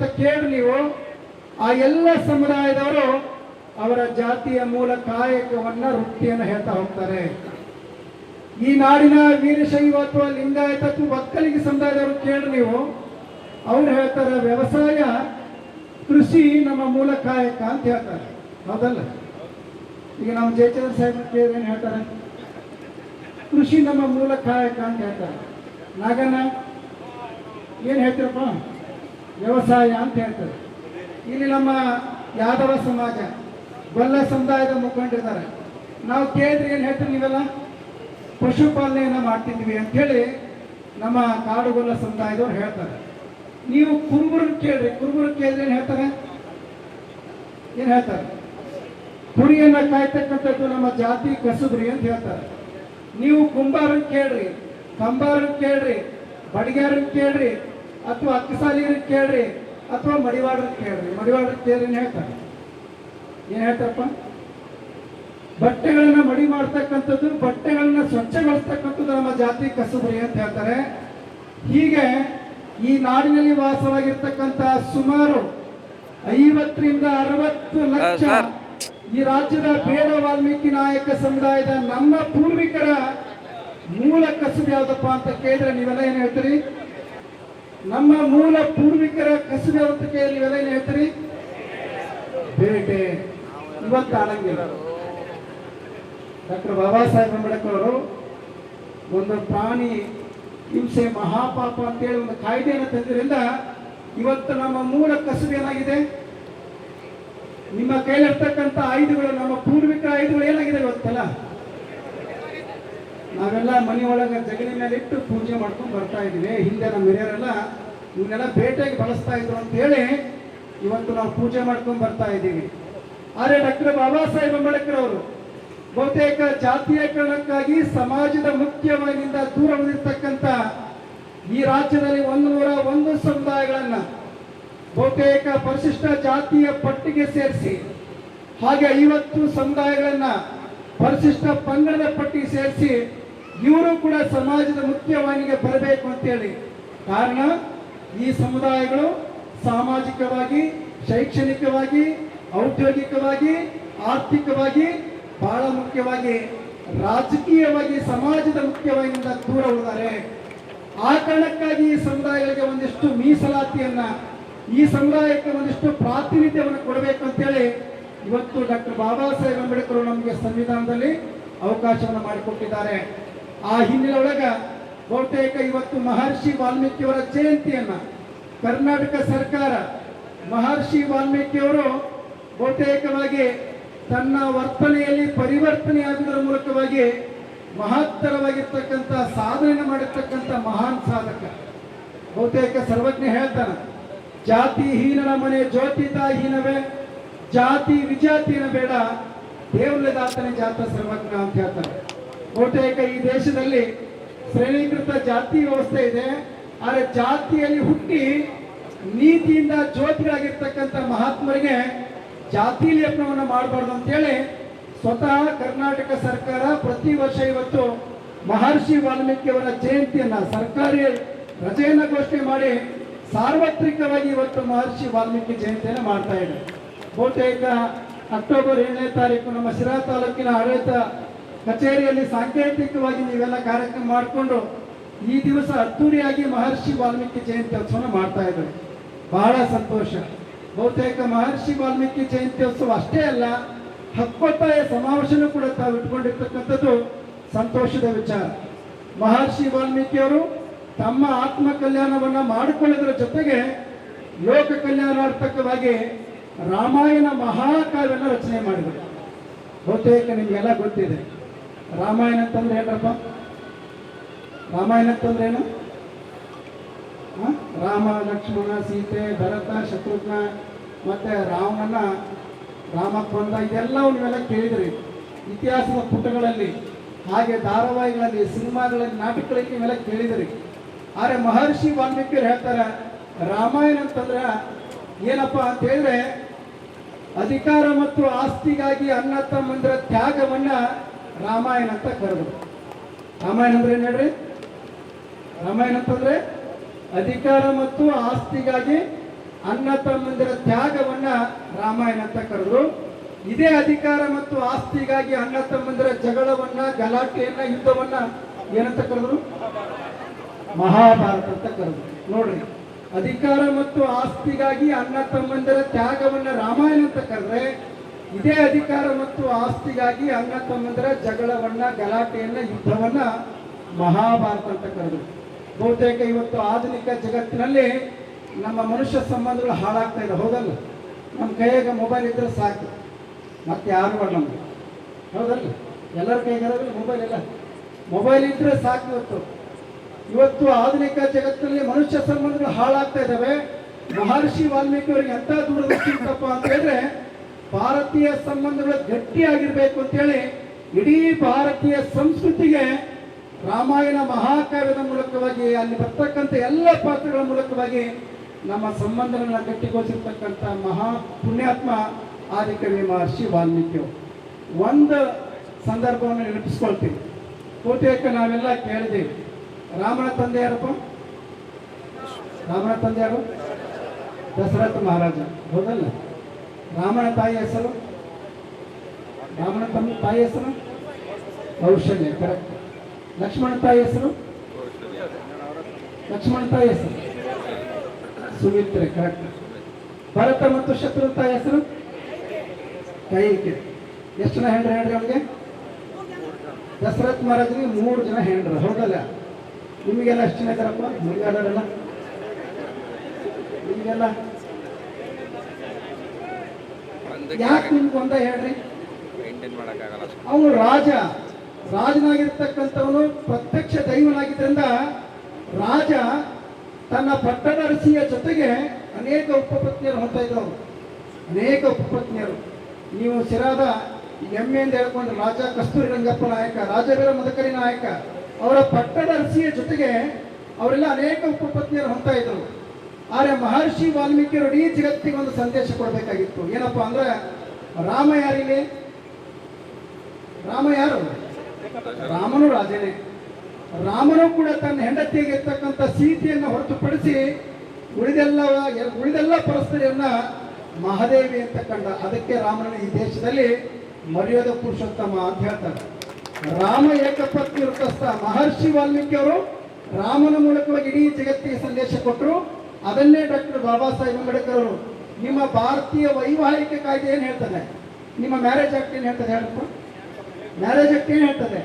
ಅಂತ ಕೇಳಿ ನೀವು, ಆ ಎಲ್ಲ ಸಮುದಾಯದವರು ಅವರ ಜಾತಿಯ ಮೂಲ ಕಾಯಕವನ್ನ ವೃತ್ತಿಯನ್ನು ಹೇಳ್ತಾ ಹೋಗ್ತಾರೆ. ಈ ನಾಡಿನ ವೀರಶೈವ ಅಥವಾ ಲಿಂಗಾಯತ ಒಕ್ಕಲಿಗ ಸಮುದಾಯದವರು ಕೇಳಿ ನೀವು, ಅವ್ರು ಹೇಳ್ತಾರೆ, ವ್ಯವಸಾಯ, ಕೃಷಿ ನಮ್ಮ ಮೂಲ ಕಾಯಕ ಅಂತ ಹೇಳ್ತಾರೆ. ಹೌದಲ್ಲ? ಈಗ ನಮ್ಮ ಜಯಚಂದ್ರ ಸಾಹೇಬ್ ಕೇಳಿ ಏನು ಹೇಳ್ತಾರೆ? ಕೃಷಿ ನಮ್ಮ ಮೂಲ ಕಾಯಕ ಅಂತ ಹೇಳ್ತಾರೆ. ನಾಗಣ್ಣ, ಏನು ಹೇಳ್ತೀರಪ್ಪ? ವ್ಯವಸಾಯ ಅಂತ ಹೇಳ್ತಾರೆ. ಇಲ್ಲಿ ನಮ್ಮ ಯಾದವ ಸಮಾಜ ಗೊಲ್ಲ ಸಮುದಾಯದ ಮುಖಂಡಿದ್ದಾರೆ ನಾವು ಕೇಳಿದ್ರೆ ಏನು ಹೇಳ್ತೀವಿ ನೀವೆಲ್ಲ? ಪಶುಪಾಲನೆಯನ್ನು ಮಾಡ್ತಿದ್ವಿ ಅಂತ ಹೇಳಿ ನಮ್ಮ ಕಾಡುಗೊಲ್ಲ ಸಮುದಾಯದವ್ರು ಹೇಳ್ತಾರೆ. ನೀವು ಕುರುಬರು ಕೇಳ್ರಿ. ಕುರುಬರು ಕೇಳಿದ್ರೆ ಏನು ಹೇಳ್ತಾರೆ? ಏನು ಹೇಳ್ತಾರೆ? ಕುರಿಯನ್ನ ಕಾಯ್ತಕ್ಕಂಥದ್ದು ನಮ್ಮ ಜಾತಿ ಕಸುಬ್ರಿ ಅಂತ ಹೇಳ್ತಾರೆ. ನೀವು ಕುಂಬಾರನ್ ಕೇಳ್ರಿ ಕಂಬಾರನ್ ಕೇಳ್ರಿ ಬಡಿಗಾರನ್ ಕೇಳ್ರಿ ಅಥವಾ ಅಕ್ಕಸಾಲಿಯರನ್ನ ಕೇಳ್ರಿ ಅಥವಾ ಮಡಿವಾಡ್ರಿಗೆ ಕೇಳ್ರಿ. ಮಡಿವಾಡ್ರ ಕೇಳ್ರಿ ಹೇಳ್ತಾರ ಹೇಳ್ತಾರೆ? ಏನು ಹೇಳ್ತಾರಪ್ಪ? ಬಟ್ಟೆಗಳನ್ನ ಮಡಿ ಮಾಡ್ತಕ್ಕಂಥದ್ದು ಬಟ್ಟೆಗಳನ್ನ ಸ್ವಚ್ಛಗೊಳಿಸ್ತಕ್ಕಂಥದ್ದು ನಮ್ಮ ಜಾತಿ ಕಸುಬರಿ ಅಂತ ಹೇಳ್ತಾರೆ. ಹೀಗೆ ಈ ನಾಡಿನಲ್ಲಿ ವಾಸವಾಗಿರ್ತಕ್ಕಂಥ ಸುಮಾರು ಐವತ್ತರಿಂದ ಅರವತ್ತು ಲಕ್ಷ ಈ ರಾಜ್ಯದ ಬೇಡ ವಾಲ್ಮೀಕಿ ನಾಯಕ ಸಮುದಾಯದ ನಮ್ಮ ಪೂರ್ವಿಕರ ಮೂಲ ಕಸುಬು ಯಾವ್ದಪ್ಪ ಅಂತ ಕೇಳಿದ್ರೆ ನೀವೆಲ್ಲ ಏನ್ ಹೇಳ್ತೀರಿ? ನಮ್ಮ ಮೂಲ ಪೂರ್ವಿಕರ ಕಸುಬು ಯಾವ್ದು ಇವೆಲ್ಲ ಹೇಳ್ತೀರಿ? ಬೇಟೆ. ಇವತ್ತು ಆಡಂಗಿಲ್ಲ ಡಾಕ್ಟರ್ ಬಾಬಾ ಸಾಹೇಬ್ ಅಂಬೇಡ್ಕರ್ ಅವರು ಒಂದು ಪ್ರಾಣಿ ಹಿಂಸೆ ಮಹಾಪಾಪ ಅಂತೇಳಿ ಒಂದು ಕಾಯ್ದೆಯನ್ನು ತಂದಿರಿಂದ ಇವತ್ತು ನಮ್ಮ ಮೂಲ ಕಸುಬು ಏನಾಗಿದೆ? ನಿಮ್ಮ ಕೈಲಿರ್ತಕ್ಕಂಥ ಆಯುಧಗಳು, ನಮ್ಮ ಪೂರ್ವಿಕರ ಆಯುಧಗಳು ಏನಾಗಿದೆ ಇವತ್ತಲ್ಲ? ನಾವೆಲ್ಲ ಮನೆಯೊಳಗೆ ಜಗಲಿ ಮೇಲೆ ಇಟ್ಟು ಪೂಜೆ ಮಾಡ್ಕೊಂಡು ಬರ್ತಾ ಇದೀವಿ ಹಿಂದೆ ನಮ್ಮ ಹಿರಿಯರೆಲ್ಲ ಇವನ್ನೆಲ್ಲ ಬೇಟೆಗೆ ಬಳಸ್ತಾ ಇದ್ರು ಅಂತ ಹೇಳಿ ಇವತ್ತು ನಾವು ಪೂಜೆ ಮಾಡ್ಕೊಂಡು ಬರ್ತಾ ಇದ್ದೀವಿ. ಆದರೆ ಡಾಕ್ಟರ್ ಬಾಬಾ ಸಾಹೇಬ್ ಅಂಬೇಡ್ಕರ್ ಅವರು ಬಹುತೇಕ ಜಾತೀಯಕರಣಕ್ಕಾಗಿ ಸಮಾಜದ ಮುಖ್ಯವಾಗಿಂದ ದೂರ ಉಳಿದಿರ್ತಕ್ಕಂಥ ಈ ರಾಜ್ಯದಲ್ಲಿ ಒಂದು ನೂರ ಒಂದು ಸಮುದಾಯಗಳನ್ನು ಬಹುತೇಕ ಪರಿಶಿಷ್ಟ ಜಾತಿಯ ಪಟ್ಟಿಗೆ ಸೇರಿಸಿ, ಹಾಗೆ ಐವತ್ತು ಸಮುದಾಯಗಳನ್ನು ಪರಿಶಿಷ್ಟ ಪಂಗಡದ ಪಟ್ಟಿಗೆ ಸೇರಿಸಿ ಇವರು ಕೂಡ ಸಮಾಜದ ಮುಖ್ಯವಾಹಿನಿಗೆ ಬರಬೇಕು ಅಂತೇಳಿ. ಕಾರಣ, ಈ ಸಮುದಾಯಗಳು ಸಾಮಾಜಿಕವಾಗಿ, ಶೈಕ್ಷಣಿಕವಾಗಿ, ಔದ್ಯೋಗಿಕವಾಗಿ, ಆರ್ಥಿಕವಾಗಿ ಬಹಳ ಮುಖ್ಯವಾಗಿ ರಾಜಕೀಯವಾಗಿ ಸಮಾಜದ ಮುಖ್ಯವಾಗಿಂದ ದೂರ ಉಳಿದಾರೆ. ಆ ಕಾರಣಕ್ಕಾಗಿ ಈ ಸಮುದಾಯಗಳಿಗೆ ಒಂದಿಷ್ಟು ಮೀಸಲಾತಿಯನ್ನ, ಈ ಸಮುದಾಯಕ್ಕೆ ಒಂದಿಷ್ಟು ಪ್ರಾತಿನಿಧ್ಯವನ್ನು ಕೊಡಬೇಕು ಅಂತೇಳಿ ಇವತ್ತು ಡಾಕ್ಟರ್ ಬಾಬಾ ಸಾಹೇಬ್ ಅಂಬೇಡ್ಕರ್ ನಮಗೆ ಸಂವಿಧಾನದಲ್ಲಿ ಅವಕಾಶವನ್ನು ಮಾಡಿಕೊಟ್ಟಿದ್ದಾರೆ. ಆ ಹಿನ್ನೆಲೆ ಒಳಗ ಬಹುತೇಕ ಇವತ್ತು ಮಹರ್ಷಿ ವಾಲ್ಮೀಕಿಯವರ ಜಯಂತಿಯನ್ನ ಕರ್ನಾಟಕ ಸರ್ಕಾರ ಮಹರ್ಷಿ ವಾಲ್ಮೀಕಿಯವರು ಬಹುತೇಕವಾಗಿ ತನ್ನ ವರ್ತನೆಯಲ್ಲಿ ಪರಿವರ್ತನೆಯಾಗುವುದರ ಮೂಲಕವಾಗಿ ಮಹತ್ತರವಾಗಿರ್ತಕ್ಕಂಥ ಸಾಧನೆಯನ್ನು ಮಾಡಿರ್ತಕ್ಕಂಥ ಮಹಾನ್ ಸಾಧಕ. ಬಹುತೇಕ ಸರ್ವಜ್ಞ ಹೇಳ್ತಾನೆ, ಜಾತಿ ಹೀನನ ಮನೆ ಜ್ಯೋತಿತಾಹೀನವೇ ಜಾತಿ ವಿಜಾತಿನ ಬೇಡ ದೇವಲದಾತನೇ ಜಾತ ಸರ್ವಜ್ಞ ಅಂತ ಹೇಳ್ತಾರೆ ಬಹುತೇಕ ಈ ದೇಶದಲ್ಲಿ ಶ್ರೇಣೀಕೃತ ಜಾತಿ ವ್ಯವಸ್ಥೆ ಇದೆ, ಆದರೆ ಜಾತಿಯಲ್ಲಿ ಹುಟ್ಟಿ ನೀತಿಯಿಂದ ಜ್ಯೋತಿಗಳಾಗಿರ್ತಕ್ಕಂಥ ಮಹಾತ್ಮರಿಗೆ ಜಾತಿ ಲೇಪನವನ್ನು ಮಾಡಬಾರ್ದು ಅಂತೇಳಿ ಸ್ವತಃ ಕರ್ನಾಟಕ ಸರ್ಕಾರ ಪ್ರತಿ ವರ್ಷ ಇವತ್ತು ಮಹರ್ಷಿ ವಾಲ್ಮೀಕಿಯವರ ಜಯಂತಿಯನ್ನ ಸರ್ಕಾರಿ ರಜೆಯನ್ನು ಘೋಷಣೆ ಮಾಡಿ ಸಾರ್ವತ್ರಿಕವಾಗಿ ಇವತ್ತು ಮಹರ್ಷಿ ವಾಲ್ಮೀಕಿ ಜಯಂತಿಯನ್ನು ಮಾಡ್ತಾ ಇದೆ. ಬಹುತೇಕ ಅಕ್ಟೋಬರ್ ಏಳನೇ ತಾರೀಕು ನಮ್ಮ ಶಿರಾ ತಾಲೂಕಿನ ಆಡಳಿತ ಕಚೇರಿಯಲ್ಲಿ ಸಾಂಕೇತಿಕವಾಗಿ ನೀವೆಲ್ಲ ಕಾರ್ಯಕ್ರಮ ಮಾಡಿಕೊಂಡು ಈ ದಿವಸ ಅದ್ದೂರಿಯಾಗಿ ಮಹರ್ಷಿ ವಾಲ್ಮೀಕಿ ಜಯಂತಿ ಉತ್ಸವನ ಮಾಡ್ತಾ ಇದ್ದಾರೆ. ಬಹಳ ಸಂತೋಷ. ಬಹುತೇಕ ಮಹರ್ಷಿ ವಾಲ್ಮೀಕಿ ಜಯಂತ್ಯೋತ್ಸವ ಅಷ್ಟೇ ಅಲ್ಲ, ಹಕ್ಕೊತ್ತಾಯ ಸಮಾವೇಶನೂ ಕೂಡ ತಾವು ಇಟ್ಕೊಂಡಿರ್ತಕ್ಕಂಥದ್ದು ಸಂತೋಷದ ವಿಚಾರ. ಮಹರ್ಷಿ ವಾಲ್ಮೀಕಿಯವರು ತಮ್ಮ ಆತ್ಮ ಕಲ್ಯಾಣವನ್ನು ಮಾಡಿಕೊಳ್ಳೋದ್ರ ಜೊತೆಗೆ ಲೋಕ ಕಲ್ಯಾಣಾರ್ಥಕವಾಗಿ ರಾಮಾಯಣ ಮಹಾಕಾವ್ಯನ ರಚನೆ ಮಾಡಿದರು. ಬಹುತೇಕ ನಿಮಗೆಲ್ಲ ಗೊತ್ತಿದೆ. ರಾಮಾಯಣ ಅಂತಂದ್ರೆ ಏನಪ್ಪ? ರಾಮಾಯಣ ಅಂತಂದ್ರೆ ಏನು? ರಾಮ, ಲಕ್ಷ್ಮಣ, ಸೀತೆ, ಭರತ, ಶತ್ರುಘ್ನ, ಮತ್ತೆ ರಾಮನ ರಾಮ ಕೊಂದ ಇದೆಲ್ಲವೂ ನೀವೆಲ್ಲ ಕೇಳಿದ್ರಿ. ಇತಿಹಾಸದ ಪುಟಗಳಲ್ಲಿ, ಹಾಗೆ ಧಾರಾವಾಹಿಗಳಲ್ಲಿ, ಸಿನಿಮಾಗಳಲ್ಲಿ, ನಾಟಕಗಳಲ್ಲಿ ಇವೆಲ್ಲ ಕೇಳಿದ್ರಿ. ಆದರೆ ಮಹರ್ಷಿ ವಾಲ್ಮೀಕಿಯರು ಹೇಳ್ತಾರೆ, ರಾಮಾಯಣ ಅಂತಂದ್ರೆ ಏನಪ್ಪ ಅಂತ ಹೇಳಿದ್ರೆ, ಅಧಿಕಾರ ಮತ್ತು ಆಸ್ತಿಗಾಗಿ ಅನ್ನ ತಮ್ಮಂದ್ರ ತ್ಯಾಗವನ್ನ ರಾಮಾಯಣ ಅಂತ ಕರೆದ್ರು ರಾಮಾಯಣ ಅಂದ್ರೆ ಏನ್ ಹೇಳ್ರಿ? ರಾಮಾಯಣ ಅಂತಂದ್ರೆ ಅಧಿಕಾರ ಮತ್ತು ಆಸ್ತಿಗಾಗಿ ಅನ್ನ ತಮ್ಮಂದಿರ ತ್ಯಾಗವನ್ನ ರಾಮಾಯಣ ಅಂತ ಕರೆದ್ರು ಇದೇ ಅಧಿಕಾರ ಮತ್ತು ಆಸ್ತಿಗಾಗಿ ಅಣ್ಣ ತಮ್ಮಂದಿರ ಜಗಳವನ್ನ, ಗಲಾಟೆಯನ್ನ, ಯುದ್ಧವನ್ನ ಏನಂತ ಕರೆದ್ರು? ಮಹಾಭಾರತ ಅಂತ ಕರೆದ್ರು. ನೋಡ್ರಿ, ಅಧಿಕಾರ ಮತ್ತು ಆಸ್ತಿಗಾಗಿ ಅಣ್ಣ ತಮ್ಮಂದಿರ ತ್ಯಾಗವನ್ನ ರಾಮಾಯಣ ಅಂತ ಕರೆದ್ರೆ ಇದೇ ಅಧಿಕಾರ ಮತ್ತು ಆಸ್ತಿಗಾಗಿ ಅಂಗ ತಮ್ಮಂದ್ರ ಜಗಳವನ್ನ, ಗಲಾಟೆಯನ್ನ, ಯುದ್ಧವನ್ನ ಮಹಾಭಾರತ ಅಂತ ಕರೆದ್ರು. ಬಹುತೇಕ ಇವತ್ತು ಆಧುನಿಕ ಜಗತ್ತಿನಲ್ಲಿ ನಮ್ಮ ಮನುಷ್ಯ ಸಂಬಂಧಗಳು ಹಾಳಾಗ್ತಾ ಇದೆ. ಹೌದಲ್ಲ? ನಮ್ಮ ಕೈಯಾಗ ಮೊಬೈಲ್ ಇದ್ರೆ ಸಾಕು. ಮತ್ತೆ ಯಾರು ಬರಲ್ಲ ನಮ್ಗೆ? ಹೌದಲ್ಲ? ಎಲ್ಲರ ಕೈಗಾರ ಮೊಬೈಲ್ ಇಲ್ಲ ಮೊಬೈಲ್ ಇದ್ರೆ ಸಾಕು ಇವತ್ತು. ಇವತ್ತು ಆಧುನಿಕ ಜಗತ್ತಿನಲ್ಲಿ ಮನುಷ್ಯ ಸಂಬಂಧಗಳು ಹಾಳಾಗ್ತಾ ಇದ್ದಾವೆ ಮಹರ್ಷಿ ವಾಲ್ಮೀಕಿ ಅವರಿಗೆ ಎಂತ ದೂರದೃಷ್ಟಿ ಇತ್ತಪ್ಪ ಅಂತ ಹೇಳಿದ್ರೆ ಭಾರತೀಯ ಸಂಬಂಧಗಳು ಗಟ್ಟಿಯಾಗಿರ್ಬೇಕು ಅಂತೇಳಿ ಇಡೀ ಭಾರತೀಯ ಸಂಸ್ಕೃತಿಗೆ ರಾಮಾಯಣ ಮಹಾಕಾವ್ಯದ ಮೂಲಕವಾಗಿ ಅಲ್ಲಿ ಬರ್ತಕ್ಕಂಥ ಎಲ್ಲ ಪಾತ್ರಗಳ ಮೂಲಕವಾಗಿ ನಮ್ಮ ಸಂಬಂಧಗಳನ್ನ ಗಟ್ಟಿಗೊಳಿಸಿರ್ತಕ್ಕಂಥ ಮಹಾ ಪುಣ್ಯಾತ್ಮ ಆದಿಕವಿ ಮಹರ್ಷಿ ವಾಲ್ಮೀಕಿಯವರು. ಒಂದು ಸಂದರ್ಭವನ್ನು ನೆನಪಿಸ್ಕೊಳ್ತೀವಿ ಬಹುತೇಕ ನಾವೆಲ್ಲ ಕೇಳಿದ್ದೀವಿ. ರಾಮನ ತಂದೆ ಯಾರಪ್ಪ? ರಾಮನ ತಂದೆ ಯಾರು? ದಶರಥ ಮಹಾರಾಜ. ಹೌದಲ್ಲ? ರಾಮನ ತಾಯಿ ಹೆಸರು? ರಾಮನ ತಮ್ಮ ತಾಯಿ ಹೆಸರು? ಕೌಶಲ್ಯ ಕರೆಕ್ಟ್ ಲಕ್ಷ್ಮಣ ತಾಯಿ ಹೆಸರು? ಲಕ್ಷ್ಮಣ ತಾಯಿ ಹೆಸರು? ಸುಮಿತ್ರೆ ಕರೆಕ್ಟ್ ಭರತ ಮತ್ತು ಶತ್ರು ತಾಯಿ ಹೆಸರು? ಕೈಕೆ ಎಷ್ಟು ಜನ ಹೆಂಡ್ರ ಹೇಳ್ರಿ ಅವ್ರಿಗೆ ದಶರಥ್ ಮಹಾರಾಜರಿಗೆ ಮೂರು ಜನ ಹೆಂಡ್ರ, ಹೌದಲ್ಲ? ನಿಮಗೆಲ್ಲ ಅಷ್ಟು ಜನ ಇದ್ದಾರಪ್ಪ? ಮುರಿಗಾಡರೆಲ್ಲ ನಿಮಗೆಲ್ಲ? ಯಾಕೆ ನಿಮ್ಗೆ ಅಂತ ಹೇಳ್ರಿ? ಅವನು ರಾಜ. ರಾಜನಾಗಿರ್ತಕ್ಕಂಥವನು ಪ್ರತ್ಯಕ್ಷ ದೈವನಾಗಿದ್ದರಿಂದ ರಾಜ ತನ್ನ ಪಟ್ಟದರಸಿಯ ಜೊತೆಗೆ ಅನೇಕ ಉಪಪತ್ನಿಯರು ಹೊಂದ್ತಾ ಇದ್ರು ಅವರು ಅನೇಕ ಉಪಪತ್ನಿಯರು ನೀವು ಸಿರಾದ ಎಂದು ಹೇಳ್ಕೊಂಡು ರಾಜ ಕಸ್ತೂರಿ ರಂಗಪ್ಪ ನಾಯಕ ರಾಜವೀರ ಮದಕರಿ ನಾಯಕ ಅವರ ಪಟ್ಟದರಸಿಯ ಜೊತೆಗೆ ಅವರೆಲ್ಲ ಅನೇಕ ಉಪಪತ್ನಿಯರು ಹೊಂದ್ತಾ ಇದ್ದರು ಆದರೆ ಮಹರ್ಷಿ ವಾಲ್ಮೀಕಿಯವರು ಇಡೀ ಜಗತ್ತಿಗೆ ಒಂದು ಸಂದೇಶ ಕೊಡಬೇಕಾಗಿತ್ತು. ಏನಪ್ಪಾ ಅಂದ್ರೆ ರಾಮ ಯಾರಿಗೆ ರಾಮ ಯಾರು? ರಾಮನು ರಾಜನೇ. ರಾಮನು ಕೂಡ ತನ್ನ ಹೆಂಡತಿಗೆ ಇರ್ತಕ್ಕಂಥ ಸೀತೆಯನ್ನು ಹೊರತುಪಡಿಸಿ ಉಳಿದೆಲ್ಲ ಉಳಿದೆಲ್ಲ ಪರಸ್ಪರಿಯನ್ನ ಮಹಾದೇವಿ ಅಂತ ಕಂಡ. ಅದಕ್ಕೆ ರಾಮನ ಈ ದೇಶದಲ್ಲಿ ಮರ್ಯಾದ ಪುರುಷೋತ್ತಮ ಅಂತ ಹೇಳ್ತಾರೆ. ರಾಮ ಏಕಪತ್ನಿ ವೃತ್ತಸ್ಥ ಮಹರ್ಷಿ ವಾಲ್ಮೀಕಿ ಅವರು ರಾಮನ ಮೂಲಕವಾಗಿ ಇಡೀ ಜಗತ್ತಿಗೆ ಸಂದೇಶ ಕೊಟ್ಟರು. ಅದನ್ನೇ ಡಾಕ್ಟರ್ ಬಾಬಾ ಸಾಹೇಬ್ ಅಂಬೇಡ್ಕರ್ ಅವರು, ನಿಮ್ಮ ಭಾರತೀಯ ವೈವಾಹಿಕ ಕಾಯ್ದೆ ಏನು ಹೇಳ್ತದೆ? ನಿಮ್ಮ ಮ್ಯಾರೇಜ್ ಆಕ್ಟ್ ಏನು ಹೇಳ್ತದೆ ಹೇಳಪ್ಪ? ಮ್ಯಾರೇಜ್ ಆಕ್ಟ್ ಏನು ಹೇಳ್ತದೆ?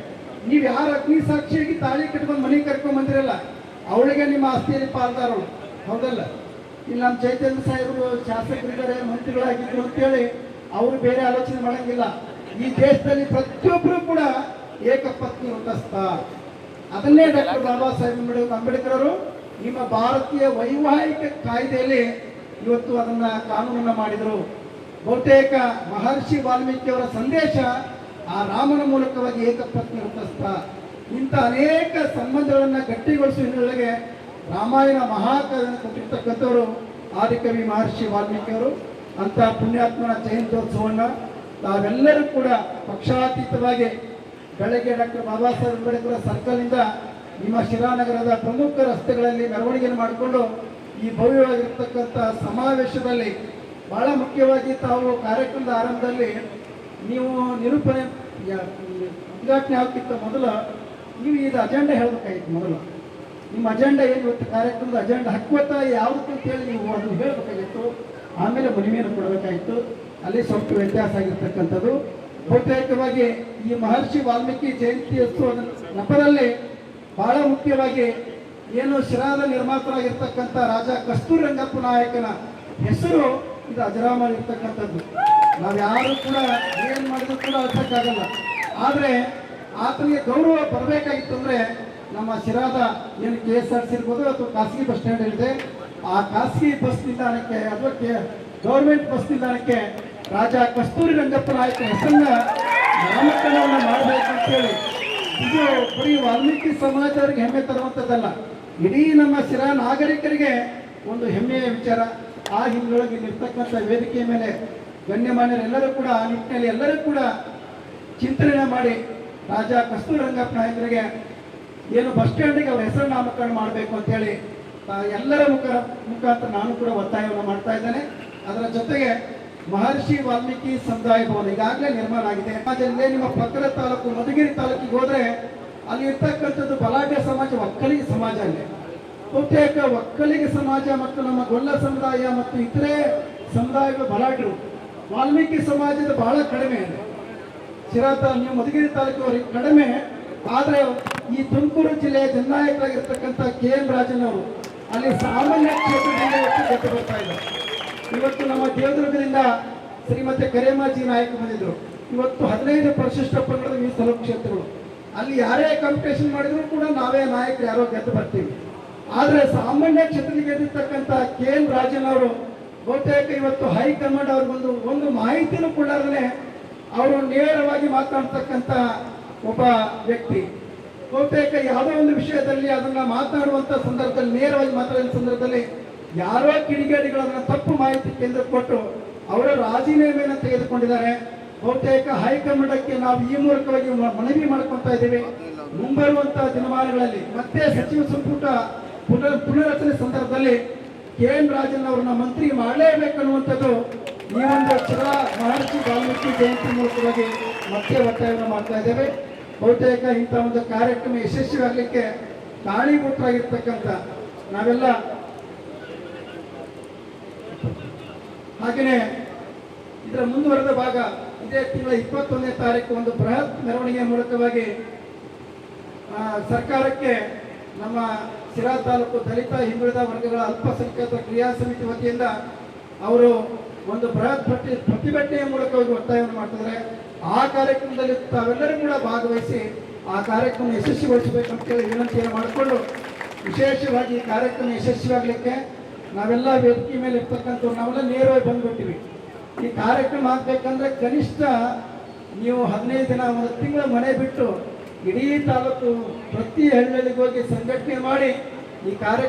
ನೀವು ಯಾರು ಅಗ್ನಿ ಸಾಕ್ಷಿಯಾಗಿ ತಾಳಿ ಕಟ್ಕೊಂಡು ಮನೆ ಕರ್ಕೊಂಡ್ ಬಂದಿರಲ್ಲ, ಅವಳಿಗೆ ನಿಮ್ಮ ಆಸ್ತಿಯಲ್ಲಿ ಪಾಲ್ದಾರಳು ಹೌದಲ್ಲ? ಇಲ್ಲಿ ನಮ್ಮ ಚೈತನ್ಯ ಸಾಹೇಬರು ಶಾಸಕರಿದ್ದಾರೆ, ಮಂತ್ರಿಗಳಾಗಿದ್ರು ಅಂತೇಳಿ ಅವರು ಬೇರೆ ಆಲೋಚನೆ ಮಾಡಂಗಿಲ್ಲ. ಈ ದೇಶದಲ್ಲಿ ಪ್ರತಿಯೊಬ್ಬರು ಕೂಡ ಏಕಪತ್ನಿ ವೃತಸ್ಥ ಅದನ್ನೇ ಡಾಕ್ಟರ್ ಬಾಬಾ ಸಾಹೇಬ್ ಅಂಬೇಡ್ಕರ್ ಅವರು ನಿಮ್ಮ ಭಾರತೀಯ ವೈವಾಹಿಕ ಕಾಯ್ದೆಯಲ್ಲಿ ಇವತ್ತು ಅದನ್ನ ಕಾನೂನನ್ನ ಮಾಡಿದರು. ಬಹುತೇಕ ಮಹರ್ಷಿ ವಾಲ್ಮೀಕಿ ಅವರ ಸಂದೇಶ ಆ ರಾಮನ ಮೂಲಕವಾಗಿ ಏಕಪತ್ನಿ ವೃತಸ್ಥ ಇಂಥ ಅನೇಕ ಸಂಬಂಧಗಳನ್ನ ಗಟ್ಟಿಗೊಳಿಸುವ ಹಿನ್ನೆಲೆಗೆ ರಾಮಾಯಣ ಮಹಾಕಾವ್ಯವನ್ನು ಕೊಟ್ಟಿರ್ತಕ್ಕಂಥವರು ಆದಿಕವಿ ಮಹರ್ಷಿ ವಾಲ್ಮೀಕಿ ಅವರು ಅಂತ ಪುಣ್ಯಾತ್ಮನ ಜಯಂತ್ಯೋತ್ಸವವನ್ನು ತಾವೆಲ್ಲರೂ ಕೂಡ ಪಕ್ಷಾತೀತವಾಗಿ ಬೆಳಗ್ಗೆ ಡಾಕ್ಟರ್ ಬಾಬಾ ಸಾಹೇಬ್ ಅಂಬೇಡ್ಕರ್ ಸರ್ಕಲ್ನಿಂದ ನಿಮ್ಮ ಶಿರಾನಗರದ ಪ್ರಮುಖ ರಸ್ತೆಗಳಲ್ಲಿ ಮೆರವಣಿಗೆಯನ್ನು ಮಾಡಿಕೊಂಡು ಈ ಭವ್ಯವಾಗಿರ್ತಕ್ಕಂಥ ಸಮಾವೇಶದಲ್ಲಿ ಬಹಳ ಮುಖ್ಯವಾಗಿ ತಾವು ಕಾರ್ಯಕ್ರಮದ ಆರಂಭದಲ್ಲಿ ನೀವು ನಿರೂಪಣೆ ಉದ್ಘಾಟನೆ ಆಗ್ತಿತ್ತ ಮೊದಲು, ನೀವು ಇದು ಅಜೆಂಡಾ ಹೇಳಬೇಕಾಗಿತ್ತು ಮೊದಲು. ನಿಮ್ಮ ಅಜೆಂಡಾ ಏನು ಇವತ್ತು ಕಾರ್ಯಕ್ರಮದ ಅಜೆಂಡಾ ಹಕ್ಕುವತ್ತ ಅಂತ ಹೇಳಿ ನೀವು ಅದನ್ನು ಹೇಳಬೇಕಾಗಿತ್ತು. ಆಮೇಲೆ ಮನವಿಯನ್ನು ಕೊಡಬೇಕಾಗಿತ್ತು. ಅಲ್ಲಿ ಸ್ವಲ್ಪ ವ್ಯತ್ಯಾಸ ಆಗಿರ್ತಕ್ಕಂಥದ್ದು. ಬಹುತೇಕವಾಗಿ ಈ ಮಹರ್ಷಿ ವಾಲ್ಮೀಕಿ ಜಯಂತಿ ಜಯಂತ್ಯೋತ್ಸವದ ನೆಪದಲ್ಲಿ ಬಹಳ ಮುಖ್ಯವಾಗಿ ಏನು ಶಿರಾದ ನಿರ್ಮಾತರಾಗಿರ್ತಕ್ಕಂಥ ರಾಜ ಕಸ್ತೂರಿ ರಂಗಪ್ಪ ನಾಯಕನ ಹೆಸರು ಇದು ಅಜರಾಮರ್ ಇರ್ತಕ್ಕಂಥದ್ದು ನಾವು ಯಾರು ಕೂಡ ಏನ್ ಮಾಡಿದ್ರು ಕೂಡ ಅರ್ಥಕ್ಕಾಗಲ್ಲ. ಆದ್ರೆ ಆತನಿಗೆ ಗೌರವ ಬರಬೇಕಾಗಿತ್ತು ಅಂದ್ರೆ ನಮ್ಮ ಶಿರಾದ ಏನು ಕೆ ಎಸ್ ಆರ್ ಸಿ ಇರ್ಬೋದು ಅಥವಾ ಖಾಸಗಿ ಬಸ್ ಸ್ಟ್ಯಾಂಡ್ ಇದೆ ಆ ಖಾಸಗಿ ಬಸ್ ನಿಲ್ದಾಣಕ್ಕೆ ಅಥವಾ ಗೌರ್ಮೆಂಟ್ ಬಸ್ ನಿಲ್ದಾಣಕ್ಕೆ ರಾಜ ಕಸ್ತೂರಿ ರಂಗಪ್ಪ ನಾಯಕ ಹೆಸರನ್ನ ನಾಮಕರಣವನ್ನು ಮಾಡಬೇಕು ಅಂತೇಳಿ ಇದು ಬರೀ ವಾಲ್ಮೀಕಿ ಸಮಾಜದವರಿಗೆ ಹೆಮ್ಮೆ ತರುವಂಥದ್ದಲ್ಲ. ಇಡೀ ನಮ್ಮ ಶಿರಾ ನಾಗರಿಕರಿಗೆ ಒಂದು ಹೆಮ್ಮೆಯ ವಿಚಾರ. ಆ ಹಿಂದೊಳಗೆ ಇಲ್ಲಿರ್ತಕ್ಕಂಥ ವೇದಿಕೆಯ ಮೇಲೆ ಗಣ್ಯಮಾನ್ಯರೆಲ್ಲರೂ ಕೂಡ ಆ ನಿಟ್ಟಿನಲ್ಲಿ ಎಲ್ಲರೂ ಕೂಡ ಚಿಂತನೆ ಮಾಡಿ ರಾಜ ಕಸ್ತೂರಂಗಪ್ಪ ನಾಯಕರಿಗೆ ಏನು ಬಸ್ ಸ್ಟ್ಯಾಂಡಿಗೆ ಅವ್ರ ಹೆಸರು ನಾಮಕರಣ ಮಾಡಬೇಕು ಅಂತೇಳಿ ಎಲ್ಲರ ಮುಖ ಮುಖಾಂತರ ನಾನು ಕೂಡ ಒತ್ತಾಯವನ್ನು ಮಾಡ್ತಾ ಇದ್ದೇನೆ. ಅದರ ಜೊತೆಗೆ ಮಹರ್ಷಿ ವಾಲ್ಮೀಕಿ ಸಮುದಾಯ ಭವನ ಈಗಾಗಲೇ ನಿರ್ಮಾಣ ಆಗಿದೆ. ಸಮಾಜದಲ್ಲಿ ನಿಮ್ಮ ಪಕ್ಕದ ತಾಲೂಕು, ಮಧುಗಿರಿ ತಾಲೂಕಿಗೆ ಹೋದ್ರೆ ಅಲ್ಲಿ ಇರ್ತಕ್ಕಂಥದ್ದು ಬಲಾಢ್ಯ ಸಮಾಜ, ಒಕ್ಕಲಿಗ ಸಮಾಜ ಅಲ್ಲಿ. ಬಹುತೇಕ ಒಕ್ಕಲಿಗ ಸಮಾಜ ಮತ್ತು ನಮ್ಮ ಗೊಲ್ಲ ಸಮುದಾಯ ಮತ್ತು ಇತರೆ ಸಮುದಾಯಗಳು ಬಲಾಢ್ಯರು. ವಾಲ್ಮೀಕಿ ಸಮಾಜದ ಬಹಳ ಕಡಿಮೆ ಇದೆ. ಶಿರಾತ ನೀವು ಮಧುಗಿರಿ ತಾಲೂಕಿನವರಿಗೆ ಕಡಿಮೆ, ಆದರೆ ಈ ತುಮಕೂರು ಜಿಲ್ಲೆಯ ಜನನಾಯಕರಾಗಿರ್ತಕ್ಕಂಥ ಕೆ ಎಂ ರಾಜನ್ ಅವರು ಅಲ್ಲಿ ಸಾಮಾನ್ಯ ಕ್ಷೇತ್ರದಿಂದ ಹೆಚ್ಚು ಬರ್ತಾ ಇದ್ದಾರೆ. ಇವತ್ತು ನಮ್ಮ ದೇವದುರ್ಗದಿಂದ ಶ್ರೀಮತಿ ಕರೇಮಾಜಿ ನಾಯಕ ಬಂದಿದ್ರು. ಇವತ್ತು ಹದಿನೈದು ಪರಿಶಿಷ್ಟ ಪಂಗಡದ ಮೀಸಲು ಕ್ಷೇತ್ರಗಳು. ಅಲ್ಲಿ ಯಾರೇ ಕಾಂಪಿಟೇಷನ್ ಮಾಡಿದ್ರು ಕೂಡ ನಾವೇ ನಾಯಕರು, ಯಾರೋ ಗೆದ್ದು ಬರ್ತೀವಿ. ಆದರೆ ಸಾಮಾನ್ಯ ಕ್ಷೇತ್ರದಲ್ಲಿ ಗೆದ್ದಿರ್ತಕ್ಕಂಥ ಕೆ ಎನ್ ರಾಜನ್ ಅವರು ಬಹುತೇಕ ಇವತ್ತು ಹೈಕಮಾಂಡ್ ಅವ್ರು ಬಂದು ಒಂದು ಮಾಹಿತಿನೂ ಕೊಡಲಾರದೆ ಅವರು ನೇರವಾಗಿ ಮಾತನಾಡ್ತಕ್ಕಂಥ ಒಬ್ಬ ವ್ಯಕ್ತಿ. ಬಹುತೇಕ ಯಾವುದೋ ಒಂದು ವಿಷಯದಲ್ಲಿ ಅದನ್ನ ಮಾತಾಡುವಂತ ಸಂದರ್ಭದಲ್ಲಿ, ನೇರವಾಗಿ ಮಾತಾಡುವ ಸಂದರ್ಭದಲ್ಲಿ ಯಾರೋ ಕಿಡಿಗೇಡಿಗಳು ಅದನ್ನ ತಪ್ಪು ಮಾಹಿತಿ ಕೇಂದ್ರ ಕೊಟ್ಟು ಅವರ ರಾಜೀನಾಮೆಯನ್ನು ತೆಗೆದುಕೊಂಡಿದ್ದಾರೆ. ಬಹುತೇಕ ಹೈಕಮಾಂಡಕ್ಕೆ ನಾವು ಈ ಮೂಲಕವಾಗಿ ಮನವಿ ಮಾಡ್ಕೊತಾ ಇದ್ದೀವಿ. ಮುಂಬರುವಂತಹ ದಿನಮಾನಗಳಲ್ಲಿ ಮತ್ತೆ ಸಚಿವ ಸಂಪುಟ ಪುನರ್ ಪುನರಚನೆ ಸಂದರ್ಭದಲ್ಲಿ ಕೆ ಎನ್ ರಾಜನ್ ಅವರನ್ನ ಮಂತ್ರಿ ಮಾಡಲೇಬೇಕನ್ನುವಂಥದ್ದು ಈ ಒಂದು ಚಿರ ಮಹರ್ಷಿ ವಾಲ್ಮೀಕಿ ಜಯಂತಿ ಮೂಲಕವಾಗಿ ಮತ್ತೆ ಒತ್ತಾಯವನ್ನು ಮಾಡ್ತಾ ಇದ್ದೇವೆ. ಬಹುತೇಕ ಇಂಥ ಒಂದು ಕಾರ್ಯಕ್ರಮ ಯಶಸ್ವಿಯಾಗಲಿಕ್ಕೆ ಕಾರಣೀಭೂತರಾಗಿರ್ತಕ್ಕಂಥ ನಾವೆಲ್ಲ ಹಾಗೆಯೇ ಇದರ ಮುಂದುವರೆದ ಭಾಗ ಇದೇ ತಿಂಗಳ ಇಪ್ಪತ್ತೊಂದನೇ ತಾರೀಕು ಒಂದು ಬೃಹತ್ ಮೆರವಣಿಗೆಯ ಮೂಲಕವಾಗಿ ಸರ್ಕಾರಕ್ಕೆ ನಮ್ಮ ಸಿರಾ ತಾಲೂಕು ದಲಿತ, ಹಿಂದುಳಿದ ವರ್ಗಗಳ ಅಲ್ಪಸಂಖ್ಯಾತ ಕ್ರಿಯಾ ಸಮಿತಿ ವತಿಯಿಂದ ಅವರು ಒಂದು ಬೃಹತ್ ಪ್ರತಿ, ಪ್ರತಿಭಟನೆಯ ಮೂಲಕವಾಗಿ ಒತ್ತಾಯವನ್ನು ಮಾಡ್ತಿದ್ದಾರೆ. ಆ ಕಾರ್ಯಕ್ರಮದಲ್ಲಿ ತಾವೆಲ್ಲರೂ ಕೂಡ ಭಾಗವಹಿಸಿ ಆ ಕಾರ್ಯಕ್ರಮ ಯಶಸ್ವಿಗೊಳಿಸಬೇಕಂತೇಳಿ ವಿನಂತಿಯನ್ನು ಮಾಡಿಕೊಂಡು ವಿಶೇಷವಾಗಿ ಈ ಕಾರ್ಯಕ್ರಮ ಯಶಸ್ವಿಯಾಗಲಿಕ್ಕೆ ನಾವೆಲ್ಲ ವೇದಿಕೆ ಮೇಲೆ ಇರ್ತಕ್ಕಂಥವ್ರು, ನಾವೆಲ್ಲ ನೇರವಾಗಿ ಬಂದ್ಬಿಟ್ಟಿವಿ. ಈ ಕಾರ್ಯಕ್ರಮ ಆಗ್ಬೇಕಂದ್ರೆ ಕನಿಷ್ಠ ನೀವು ಹದಿನೈದು ದಿನ, ಒಂದು ತಿಂಗಳ ಮನೆ ಬಿಟ್ಟು ಇಡೀ ತಾಲೂಕು ಪ್ರತಿ ಹಳ್ಳಿಗೆ ಹೋಗಿ ಸಂಘಟನೆ ಮಾಡಿ ಈ ಕಾರ್ಯಕ್ರಮ